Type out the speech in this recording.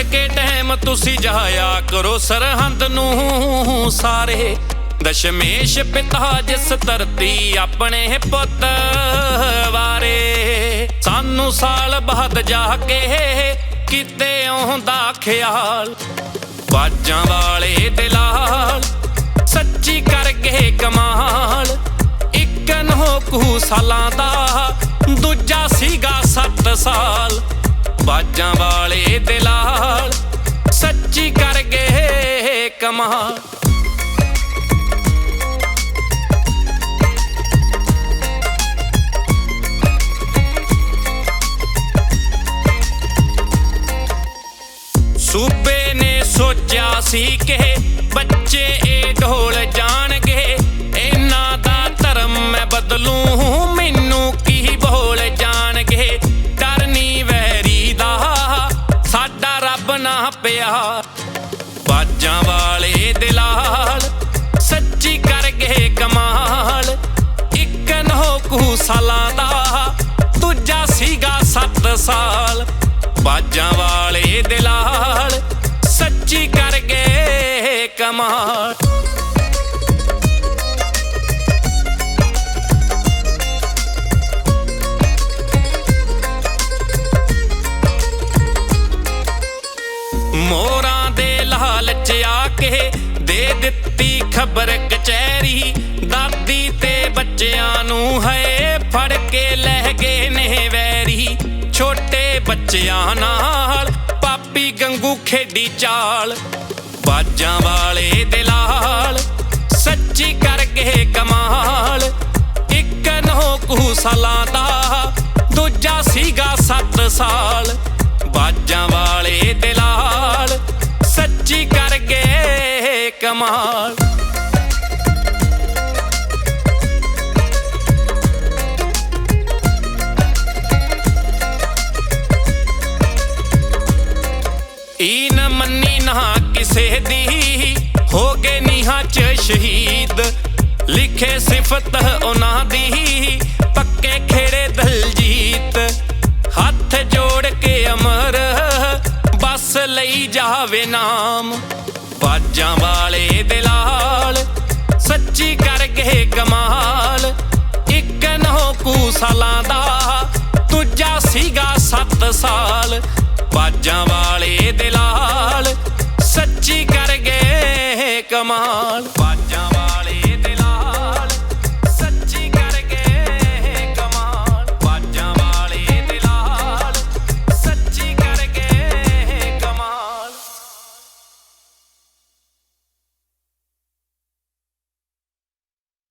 ਕੇ time ਤੁਸੀਂ ਜਾਇਆ ਕਰੋ ਸਰਹੰਦ ਨੂੰ ਸਾਰੇ। ਦਸ਼ਮੇਸ਼ ਪਿਤਾ ਜਿਸ ਧਰਤੀ ਆਪਣੇ ਪੁੱਤ ਵਾਰੇ। ਸਾਨੂੰ ਸਾਲ ਬਾਅਦ ਜਾ ਕੇ ਕਿਤੇ ਆਉਂਦਾ ਖਿਆਲ। ਬਾਜਾਂ ਵਾਲੇ ਦਿਲਾਲ ਸੱਚੀ ਕਰ ਗਏ ਕਮਾਲ। ਇੱਕ ਨੋ ਕੁ ਸਾਲਾਂ ਦਾ, ਦੂਜਾ ਸੀਗਾ 7 ਸਾਲ। ਬਾਜਾਂ ਵਾਲੇ ਦਿਲਾਲ ਸੱਚੀ ਕਰ ਗਏ ਕਮਾਲ। ਸੂਬੇ ਨੇ ਸੋਚਿਆ ਸੀ ਕਿ ਬੱਚੇ ਇਹ ਢੋਲ ਜਾਣਗੇ। ਪਿਆ। ਬਾਜਾਂ ਵਾਲੇ ਦਿਲਾਲ ਸੱਚੀ ਕਰ ਗਏ ਕਮਾਲ। ਇੱਕ ਨੋ ਕੁ ਸਾਲਾਂ ਦਾ, ਦੂਜਾ ਸੀਗਾ 7 ਸਾਲ। ਬਾਜਾਂ ਵਾਲੇ ਦਿਲਾਲ ਕੇ ਦੇ ਦਿੱਤੀ ਖਬਰ ਕਚਹਿਰੀ। ਦਾਦੀ ਤੇ ਬੱਚਿਆਂ ਨੂੰ ਹੈ ਫੜ ਕੇ ਲੈ ਗਏ ਨੇ ਵੈਰੀ। ਛੋਟੇ ਬੱਚਿਆਂ ਨਾਲ ਪਾਪੀ ਗੰਗੂ ਖੇਡੀ ਚਾਲ। ਬਾਜਾਂ ਵਾਲੇ ਦਿਲਾਲ ਸੱਚੀ ਕਰ ਗਏ ਕਮਾਲ। ਇੱਕ ਨੋ ਕੁ ਸਾਲਾਂ ਦਾ, ਦੂਜਾ ਸੀਗਾ 7 ਸਾਲ। ਬਾਜਾਂ ਵਾਲੇ ਕਿਸੇ ਹੋ ਗਏ ਨੀਹਾਂ ਚ ਸ਼ਹੀਦ। ਲਿਖੇ ਸਿਫਤ ਉਹਨਾਂ ਦੀ, ਪੱਕੇ ਖੇੜੇ ਦਲਜੀਤ। ਹੱਥ ਜੋੜ ਕੇ ਅਮਰ, ਬਸ ਲਈ ਜਾਵੇ ਨਾਮ। ਬਾਜਾਂ ਵਾਲੇ ਦਿਲਾਲ ਸੱਚੀ ਕਰ ਗਏ ਕਮਾਲ। ਇੱਕ ਨੋ ਕੂ ਸਾਲਾਂ ਦਾ, ਦੂਜਾ ਸੀਗਾ 7 ਸਾਲ। ਬਾਜਾਂ ਵਾਲੇ ਦਿਲਾਲ ਸੱਚੀ ਕਰ ਗਏ ਕਮਾਲ। ਬਾਜਾਂ ਵਾਲੇ